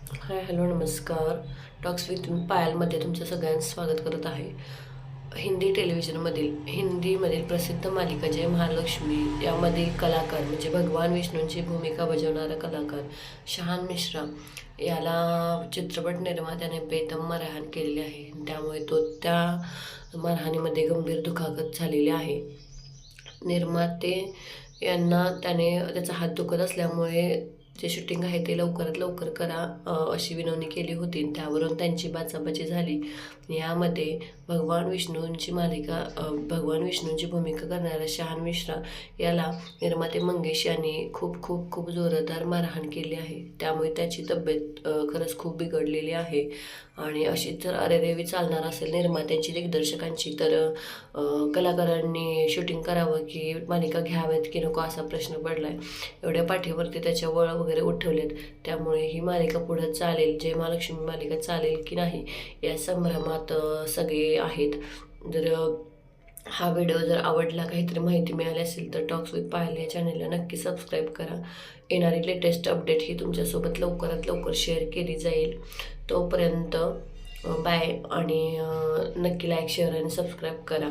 हाय hello नमस्कार. Talks with पायलमध्ये तुमचं सगळ्यांचं स्वागत करत आहे. हिंदी टेलिव्हिजनमधील हिंदीमधील प्रसिद्ध मालिका जय महालक्ष्मी यामध्ये कलाकार म्हणजे भगवान विष्णूंची भूमिका बजावणारा कलाकार शहान मिश्रा याला चित्रपट निर्मात्याने बेदम मारहाण केलेली आहे. त्यामुळे तो त्या मारहाणीमध्ये गंभीर दुखापत झालेली आहे. निर्माते यांना त्याने त्याचा हात दुखत असल्यामुळे जे शूटिंग आहे ते लवकरात लवकर करा अशी विनवणी केली होती त्यावरून त्यांची बाचाबाची झाली. यामध्ये भगवान विष्णूंची मालिका भगवान विष्णूंची भूमिका करणाऱ्या शहान मिश्रा याला निर्माते मंगेश यांनी खूप खूप खूप जोरदार मारहाण केली आहे. त्यामुळे त्याची तब्येत खरंच खूप बिघडलेली आहे. आणि अशी जर अरेरेवी चालणार असेल निर्मात्यांची दिग्दर्शकांची तर कलाकारांनी शूटिंग करावं की मालिका घ्याव्यात की नको असा प्रश्न पडला आहे एवढ्या पाठीवरती त्याच्या वळ वगैरे उठवलेत. त्यामुळे ही मालिका पुढं चालेल जय महालक्ष्मी मालिका चालेल की नाही या संभ्रमात सगळे आहेत. जर हा व्हिडिओ जर आवडला काहीतरी माहिती मिळाली असेल तर टॉक्स विथ पाहिल्या या चॅनलला नक्की सबस्क्राईब करा. येणारी लेटेस्ट अपडेट ही तुमच्यासोबत लवकरात लवकर शेअर केली जाईल. तोपर्यंत बाय आणि नक्की लाईक शेअर आणि सबस्क्राईब करा.